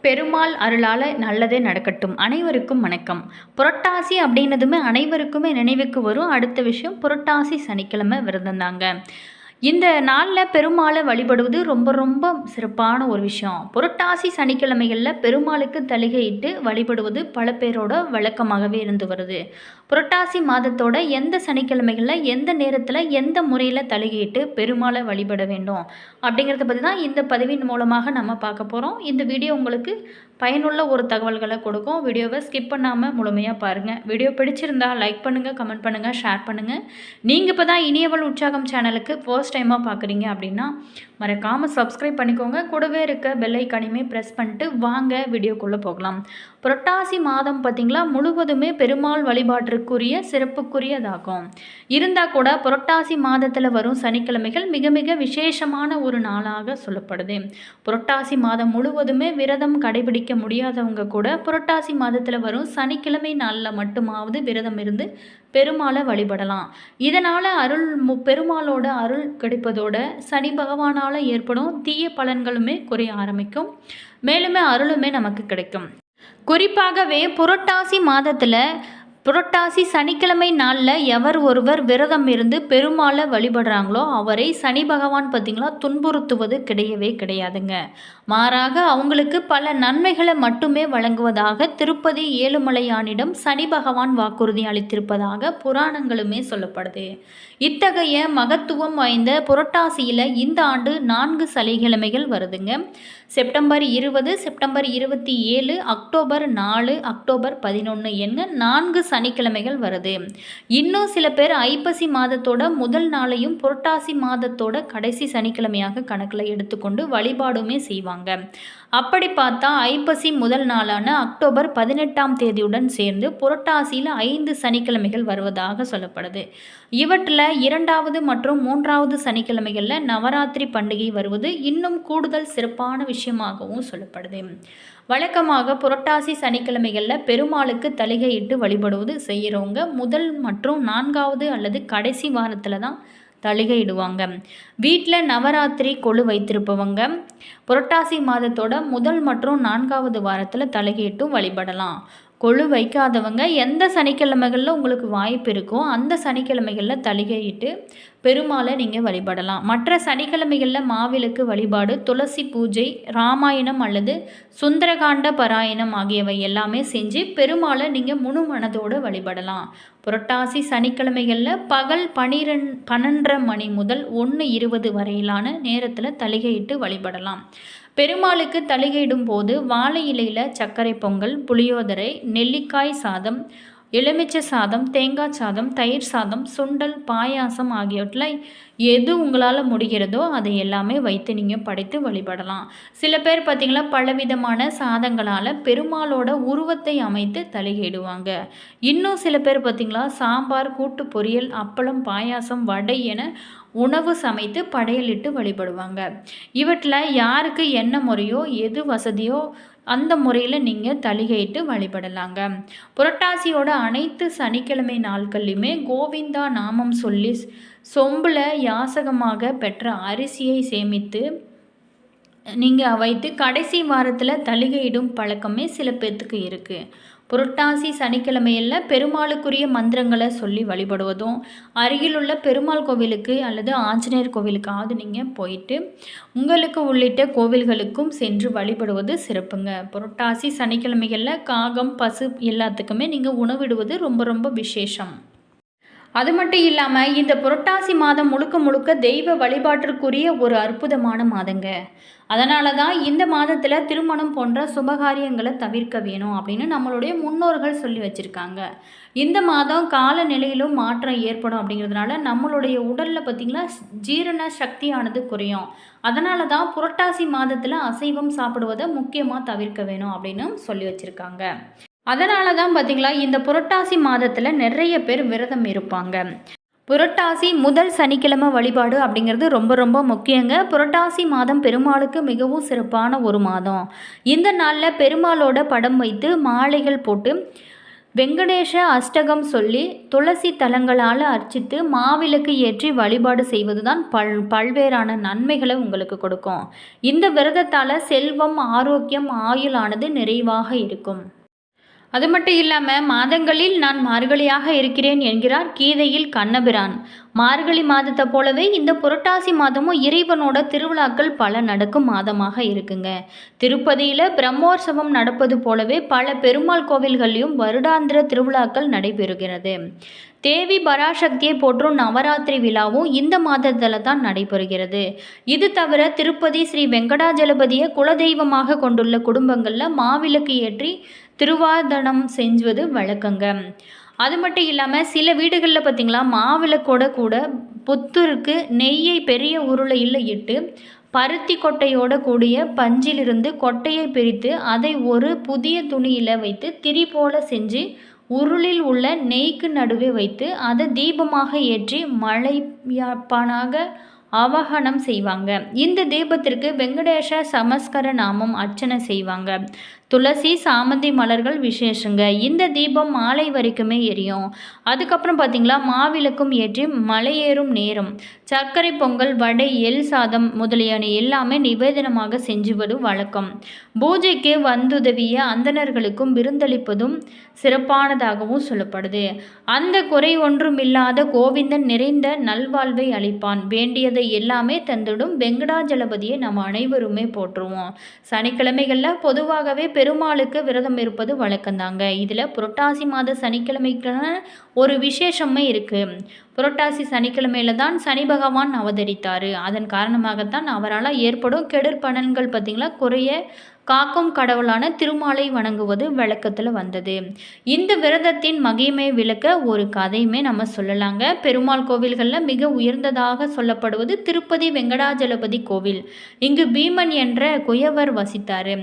பெருமாள் அருளால் நல்லதே நடக்கட்டும். அனைவருக்கும் வணக்கம். புரட்டாசி அப்படின்னதுமே அனைவருக்குமே நினைவுக்கு வரும். அடுத்த விஷயம் புரட்டாசி சனிக்கிழமை விரதம் இந்த நாளில் பெருமாளை வழிபடுவது ரொம்ப ரொம்ப சிறப்பான ஒரு விஷயம். புரட்டாசி சனிக்கிழமைகளில் பெருமாளுக்கு தலிகையிட்டு வழிபடுவது பல பேரோட வழக்கமாகவே இருந்து வருது. புரட்டாசி மாதத்தோட எந்த சனிக்கிழமைகளில் எந்த நேரத்தில் எந்த முறையில் தலிகையிட்டு பெருமாளை வழிபட வேண்டும் அப்படிங்கிறத பற்றி தான் இந்த பதிவின் மூலமாக நம்ம பார்க்க போகிறோம் இந்த வீடியோ உங்களுக்கு பயனுள்ள ஒரு தகவல்களை கொடுக்கும். வீடியோவை ஸ்கிப் பண்ணாமல் முழுமையாக பாருங்கள் வீடியோ பிடிச்சிருந்தா லைக் பண்ணுங்கள் கமெண்ட் பண்ணுங்கள் ஷேர் பண்ணுங்கள் நீங்கள் இப்போ தான் இனியவள் உற்சாகம் சேனலுக்கு ஃபர்ஸ்ட் டைமாக பார்க்குறீங்க அப்படின்னா மறக்காமல் சப்ஸ்கிரைப் பண்ணிக்கோங்க. கூடவே இருக்க பெல்லைக்கானையுமே ப்ரெஸ் பண்ணிட்டு வாங்க வீடியோக்குள்ளே போகலாம். புரட்டாசி மாதம் பார்த்திங்களா முழுவதுமே பெருமாள் வழிபாட்டிற்குரிய சிறப்புக்குரியதாகும். இருந்தால் கூட புரட்டாசி மாதத்தில் வரும் சனிக்கிழமைகள் மிக மிக விசேஷமான ஒரு நாளாக சொல்லப்படுது. புரட்டாசி மாதம் முழுவதுமே விரதம் கடைபிடிக்க முடியாதவங்க கூட புரட்டாசி மாதத்தில் வரும் சனிக்கிழமை நாளில் மட்டுமாவது விரதம் இருந்து பெருமாளை வழிபடலாம். இதனால் அருள் மு பெருமாளோட அருள் கிடைப்பதோட சனி பகவானால் ஏற்படும் தீய பலன்களுமே குறைய ஆரம்பிக்கும். மேலுமே அருளுமே நமக்கு கிடைக்கும். குறிப்பாகவே புரட்டாசி மாதத்தில் புரட்டாசி சனிக்கிழமை நாளில் எவர் ஒருவர் விரதம் இருந்து பெருமாளை வழிபடுறாங்களோ அவரை சனி பகவான் பார்த்திங்களா துன்புறுத்துவது கிடையவே கிடையாதுங்க. மாறாக அவங்களுக்கு பல நன்மைகளை மட்டுமே வழங்குவதாக திருப்பதி ஏழுமலையானிடம் சனி பகவான் வாக்குறுதி அளித்திருப்பதாக புராணங்களுமே சொல்லப்படுது. இத்தகைய மகத்துவம் வாய்ந்த புரட்டாசியில் இந்த ஆண்டு நான்கு சனிக்கிழமைகள் வருதுங்க. செப்டம்பர் இருபது செப்டம்பர் இருபத்தி ஏழு அக்டோபர் நாலு அக்டோபர் பதினொன்று என்க நான்கு சனிக்கிழமைகள் வருது. இன்னும் சில பேர் ஐப்பசி மாதத்தோட முதல் நாளையும் புரட்டாசி மாதத்தோட கடைசி சனிக்கிழமையாக கணக்கில் எடுத்துக்கொண்டு வழிபாடுமே செய்வாங்க. அப்படி பார்த்தா ஐப்பசி முதல் நாளான அக்டோபர் பதினெட்டாம் தேதியுடன் சேர்ந்து புரட்டாசியில் ஐந்து சனிக்கிழமைகள் வருவதாக சொல்லப்படுது. இவற்றில் இரண்டாவது மற்றும் மூன்றாவது சனிக்கிழமைகளில் நவராத்திரி பண்டிகை வருவது இன்னும் கூடுதல் சிறப்பான விஷயமாகவும் சொல்லப்படுது. வழக்கமாக புரட்டாசி சனிக்கிழமைகளில் பெருமாளுக்கு தலிகையிட்டு வழிபடுவது செய்கிறவங்க முதல் மற்றும் நான்காவது அல்லது கடைசி வாரத்தில் தான் தளிகையிடுவாங்க வீட்டில் நவராத்திரி கொழு வைத்திருப்பவங்க. புரட்டாசி மாதத்தோட முதல் மற்றும் நான்காவது வாரத்தில் தலிகையிட்டும் வழிபடலாம். கொழு வைக்காதவங்க எந்த சனிக்கிழமைகளில் உங்களுக்கு வாய்ப்பு இருக்கோ அந்த சனிக்கிழமைகளில் தலிகையிட்டு பெருமாளை நீங்கள் வழிபடலாம். மற்ற சனிக்கிழமைகளில் மாவிளக்கு வழிபாடு துளசி பூஜை ராமாயணம் அல்லது சுந்தரகாண்ட பராயணம் ஆகியவை எல்லாமே செஞ்சு பெருமாளை நீங்கள் முழு மனதோடு வழிபடலாம். புரட்டாசி சனிக்கிழமைகளில் பகல் பனிரெண் பன்னெண்டரை மணி முதல் ஒன்று இருபது வரையிலான நேரத்தில் தலிகையிட்டு வழிபடலாம். பெருமாளுக்கு தலையிடும் போது வாழை இலையில் சர்க்கரை பொங்கல் புளியோதரை நெல்லிக்காய் சாதம் எலுமிச்சை சாதம் தேங்காய் சாதம் தயிர் சாதம் சுண்டல் பாயாசம் ஆகியவற்றில் எது உங்களால் முடிகிறதோ அதை எல்லாமே வைத்து நீங்கள் படைத்து வழிபடலாம். சில பேர் பார்த்திங்கன்னா பலவிதமான சாதங்களால் பெருமாளோட உருவத்தை அமைத்து தலையிடுவாங்க. இன்னும் சில பேர் பார்த்திங்களா சாம்பார் கூட்டு பொரியல் அப்பளம் பாயாசம் வடை என உணவு சமைத்து படையலிட்டு வழிபடுவாங்க. இவற்றில் யாருக்கு என்ன முறையோ எது வசதியோ அந்த முறையில் நீங்கள் தலிகையிட்டு வழிபடலாங்க. புரட்டாசியோட அனைத்து சனிக்கிழமை நாட்கள்லையுமே கோவிந்தா நாமம் சொல்லி சொம்பில் யாசகமாக பெற்ற அரிசியை சேமித்து நீங்கள் வைத்து கடைசி வாரத்தில் தலிகையிடும் பழக்கமே சில பேர்த்துக்கு இருக்குது புரட்டாசி சனிக்கிழமையில் பெருமாளுக்குரிய மந்திரங்களை சொல்லி வழிபடுவதும் அருகிலுள்ள பெருமாள் கோவிலுக்கு அல்லது ஆஞ்சநேயர் கோவிலுக்காவது நீங்கள் போயிட்டு உங்களுக்கு உள்ளிட்ட கோவில்களுக்கும் சென்று வழிபடுவது சிறப்புங்க. புரட்டாசி சனிக்கிழமைகளில் காகம் பசு எல்லாத்துக்குமே நீங்கள் உணவிடுவது ரொம்ப ரொம்ப விசேஷம். அது மட்டும் இல்லாமல் இந்த புரட்டாசி மாதம் முழுக்க முழுக்க தெய்வ வழிபாட்டிற்குரிய ஒரு அற்புதமான மாதங்க. அதனால தான் இந்த மாதத்தில் திருமணம் போன்ற சுபகாரியங்களை தவிர்க்க வேணும் அப்படின்னு நம்மளுடைய முன்னோர்கள் சொல்லி வச்சுருக்காங்க. இந்த மாதம் காலநிலையிலும் மாற்றம் ஏற்படும் அப்படிங்கிறதுனால நம்மளுடைய உடலில் பார்த்திங்கன்னா ஜீரண சக்தியானது குறையும். அதனால தான் புரட்டாசி மாதத்தில் அசைவம் சாப்பிடுவதை முக்கியமாக தவிர்க்க வேணும் அப்படின்னு சொல்லி வச்சுருக்காங்க. அதனால தான் பார்த்திங்களா இந்த புரட்டாசி மாதத்தில் நிறைய பேர் விரதம் இருப்பாங்க. புரட்டாசி முதல் சனிக்கிழமை வழிபாடு அப்படிங்கிறது ரொம்ப ரொம்ப முக்கியங்க. புரட்டாசி மாதம் பெருமாளுக்கு மிகவும் சிறப்பான ஒரு மாதம். இந்த நாளில் பெருமாளோட படம் வைத்து மாலைகள் போட்டு வெங்கடேஷ அஷ்டகம் சொல்லி துளசி தலங்களால் அர்ச்சித்து மாவிளக்கு ஏற்றி வழிபாடு செய்வது தான் பல் பல்வேறான நன்மைகளை உங்களுக்கு கொடுக்கும். இந்த விரதத்தால் செல்வம் ஆரோக்கியம் ஆயுளானது நிறைவாக இருக்கும். அது மட்டும் இல்லாமல் மாதங்களில் நான் மார்கழியாக இருக்கிறேன் என்கிறார் கீதையில் கண்ணபிரான். மார்கழி மாதத்தை போலவே இந்த புரட்டாசி மாதமும் இறைவனோட திருவிழாக்கள் பல நடக்கும் மாதமாக இருக்குங்க. திருப்பதியில் பிரம்மோற்சவம் நடப்பது போலவே பல பெருமாள் கோவில்களிலும் வருடாந்திர திருவிழாக்கள் நடைபெறுகிறது. தேவி பராசக்தியை போற்றும் நவராத்திரி விழாவும் இந்த மாதத்தில் தான் நடைபெறுகிறது. இது தவிர திருப்பதி ஸ்ரீ வெங்கடாஜலபதியை குலதெய்வமாக கொண்டுள்ள குடும்பங்களில் மாவிளக்கு ஏற்றி திருவாதனம் செஞ்சுவது வழக்கங்க. அது மட்டும் இல்லாமல் சில வீடுகளில் பார்த்திங்களா மாவிளக்கோட கூட புத்தூருக்கு நெய்யை பெரிய உருளையில் இட்டு பருத்தி கொட்டையோட கூடிய பஞ்சிலிருந்து கொட்டையை பிரித்து அதை ஒரு புதிய துணியில் வைத்து திரி போல செஞ்சு உருளில் உள்ள நெய்க்கு நடுவே வைத்து அதை தீபமாக ஏற்றி மழைப்பானாக அவகனம் செய்வாங்க. இந்த தீபத்திற்கு வெங்கடேஷ சமஸ்கர நாமம் அர்ச்சனை செய்வாங்க. துளசி சாமந்தி மலர்கள் விசேஷங்க. இந்த தீபம் மாலை வரைக்குமே எரியும். அதுக்கப்புறம் பார்த்திங்களா மாவிளக்கும் ஏற்றி மலையேறும் நேரம். சர்க்கரை பொங்கல் வடை எல் சாதம் முதலியான எல்லாமே நிவேதனமாக செஞ்சுவது வழக்கம். பூஜைக்கு வந்துதவிய அந்தணர்களுக்கும் விருந்தளிப்பதும் சிறப்பானதாகவும் சொல்லப்படுது. அந்த குறை ஒன்றும் இல்லாத கோவிந்தன் நிறைந்த நல்வாழ்வை அளிப்பான். வேண்டியதை எல்லாமே தந்துடும் வெங்கடாஜலபதியை நம்ம அனைவருமே போற்றுவோம். சனிக்கிழமைகளில் பொதுவாகவே பெருமாளுக்கு விரதம் இருப்பது வழக்கம்தாங்க. இதில் புரட்டாசி மாத சனிக்கிழமைக்கான ஒரு விசேஷமே இருக்குது புரட்டாசி சனிக்கிழமையில தான் சனி பகவான் அவதரித்தார். அதன் காரணமாகத்தான் அவரால் ஏற்படும் கெடுற்பலன்கள் பார்த்திங்களா குறைய காக்கும் கடவுளான திருமாலை வணங்குவது விளக்கத்தில் வந்தது. இந்த விரதத்தின் மகிமை விளக்க ஒரு கதையுமே நம்ம சொல்லலாங்க. பெருமாள் கோவில்களில் மிக உயர்ந்ததாக சொல்லப்படுவது திருப்பதி வெங்கடாஜலபதி கோவில். இங்கு பீமன் என்ற குயவர் வசித்தார்.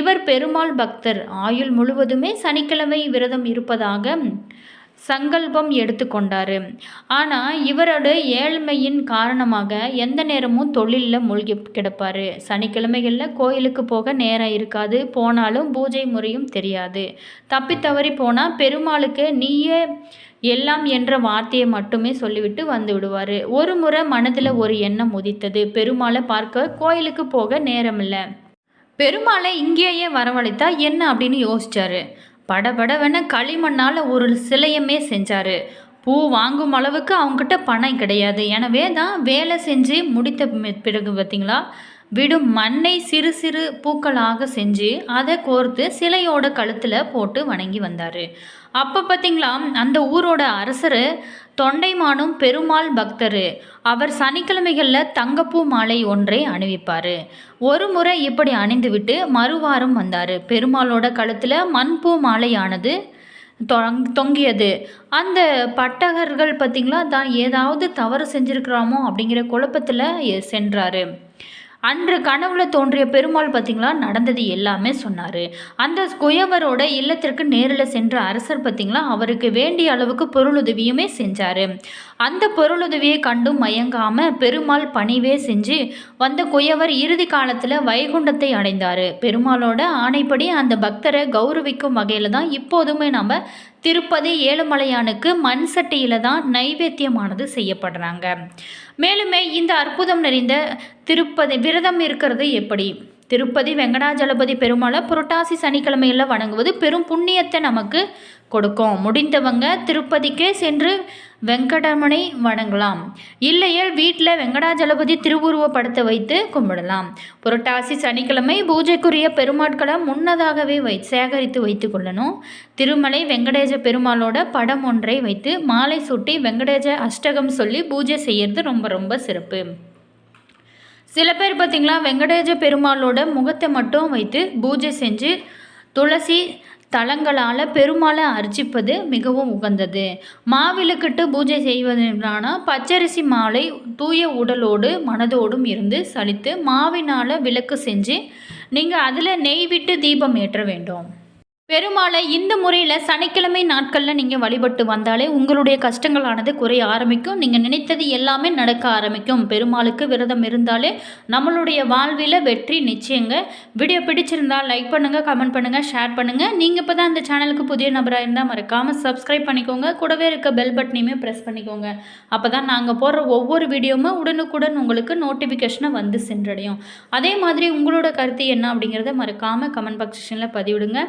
இவர் பெருமாள் பக்தர். ஆயுள் முழுவதுமே சனிக்கிழமை விரதம் இருப்பதாக சங்கல்பம் எடுத்துக்கொண்டார். ஆனால் இவரோட ஏழ்மையின் காரணமாக எந்த நேரமும் தொழிலில் மூழ்கி கிடப்பார். சனிக்கிழமைகளில் கோயிலுக்கு போக நேரம் இருக்காது. போனாலும் பூஜை முறையும் தெரியாது. தப்பி தவறி போனால் பெருமாளுக்கு நீயே எல்லாம் என்ற வார்த்தையை மட்டுமே சொல்லிவிட்டு வந்து விடுவார். ஒரு முறை மனதில் ஒரு எண்ணம் உதித்தது. பெருமாளை பார்க்க கோயிலுக்கு போக நேரமில்லை. பெருமாளை இங்கேயே வரவழைத்தா என்ன அப்படின்னு யோசிச்சாரு. படபடவென களிமண்ணால் ஒரு சிலையமே செஞ்சார். பூ வாங்கும் அளவுக்கு அவங்ககிட்ட பணம் கிடையாது. எனவே தான் வேலை செஞ்சு முடித்த பிறகு பார்த்திங்களா? விடும் மண்ணை சிறு சிறு பூக்களாக செஞ்சு அதை கோர்த்து சிலையோட கழுத்தில் போட்டு வணங்கி வந்தார். அப்போ பார்த்திங்களா அந்த ஊரோட அரசர் தொண்டைமானும் பெருமாள் பக்தர். அவர் சனிக்கிழமைகளில் தங்கப்பூ மாலை ஒன்றை அணிவிப்பார். ஒரு முறை இப்படி அணிந்துவிட்டு மறுவாரம் வந்தார். பெருமாளோட கழுத்தில் மண்பூ மாலையானது தொங்கியது. அந்த பட்டகர்கள் பார்த்திங்களா தான் ஏதாவது தவறு செஞ்சுருக்கிறாமோ அப்படிங்கிற குழப்பத்தில் சென்றார். அன்று கனவுல தோன்றிய பெருமாள் பார்த்திங்களா நடந்தது எல்லாமே சொன்னார். அந்த குயவரோட இல்லத்திற்கு நேரில் சென்ற அரசர் பார்த்திங்களா அவருக்கு வேண்டிய அளவுக்கு பொருளுதவியுமே செஞ்சார். அந்த பொருளுதவியை கண்டும் மயங்காமல் பெருமாள் பணிவே செஞ்சு வந்த குயவர் இறுதி காலத்தில் வைகுண்டத்தை அடைந்தார். பெருமாளோட ஆணைப்படி அந்த பக்தரை கௌரவிக்கும் வகையில் தான் இப்போதுமே நம்ம திருப்பதி ஏழுமலையானுக்கு மண் சட்டியில் தான் நைவேத்தியமானது செய்யப்படுறாங்க. மேலுமே இந்த அற்புதம் நிறைந்த திருப்பதி விரதம் இருக்கிறது எப்படி? திருப்பதி வெங்கடாஜலபதி பெருமாளை புரட்டாசி சனிக்கிழமையில் வணங்குவது பெரும் புண்ணியத்தை நமக்கு கொடுக்கும். முடிந்தவங்க திருப்பதிக்கே சென்று வெங்கடமனை வணங்கலாம். இல்லையேல் வீட்டில் வெங்கடாஜலபதி திருவுருவ படத்தை வைத்து கும்பிடலாம். புரட்டாசி சனிக்கிழமை பூஜைக்குரிய பெருமாட்களை முன்னதாகவே வை சேகரித்து வைத்து கொள்ளணும். திருமலை வெங்கடேஜ பெருமாளோட படம் ஒன்றை வைத்து மாலை சூட்டி வெங்கடேஜ அஷ்டகம் சொல்லி பூஜை செய்யறது ரொம்ப ரொம்ப சிறப்பு. சில பேர் பார்த்திங்களா வெங்கடேஜ பெருமாளோட முகத்தை மட்டும் வைத்து பூஜை செஞ்சு துளசி தலங்களால் பெருமாளை அர்ச்சிப்பது மிகவும் உகந்தது. மாவிளக்கிட்டு பூஜை செய்வதுனான பச்சரிசி மாலை தூய உடலோடு மனதோடும் இருந்து சலித்து மாவினால் விளக்கு செஞ்சு நீங்கள் அதில் நெய் விட்டு தீபம் ஏற்ற வேண்டும். பெருமாளை இந்த முறையில் சனிக்கிழமை நாட்களில் நீங்கள் வழிபட்டு வந்தாலே உங்களுடைய கஷ்டங்களானது குறைய ஆரம்பிக்கும். நீங்கள் நினைத்தது எல்லாமே நடக்க ஆரம்பிக்கும். பெருமாளுக்கு விரதம் இருந்தாலே நம்மளுடைய வாழ்வில் வெற்றி நிச்சயங்க. வீடியோ பிடிச்சிருந்தால் லைக் பண்ணுங்கள் கமெண்ட் பண்ணுங்கள் ஷேர் பண்ணுங்கள் நீங்கள் இப்போ தான் இந்த சேனலுக்கு புதிய நபராக இருந்தால் மறக்காமல் சப்ஸ்கிரைப் பண்ணிக்கோங்க. கூடவே இருக்க பெல் பட்டனையுமே ப்ரெஸ் பண்ணிக்கோங்க. அப்போ தான் நாங்கள் போடுற ஒவ்வொரு வீடியோவுமே உடனுக்குடன் உங்களுக்கு நோட்டிஃபிகேஷனை வந்து சென்றடையும். அதே மாதிரி உங்களோட கருத்து என்ன அப்படிங்கிறத மறக்காமல் கமெண்ட் பாக்ஸ் செக்ஷனில் பதிவிடுங்க.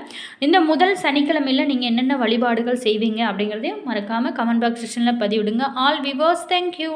இந்த முதல் சனிக்கிழமையில் நீங்கள் என்னென்ன வழிபாடுகள் செய்வீங்க அப்படிங்கிறதையும் மறக்காமல் கமெண்ட் பாக்ஸ் செக்ஷனில் பதிவிடுங்க. All viewers thank you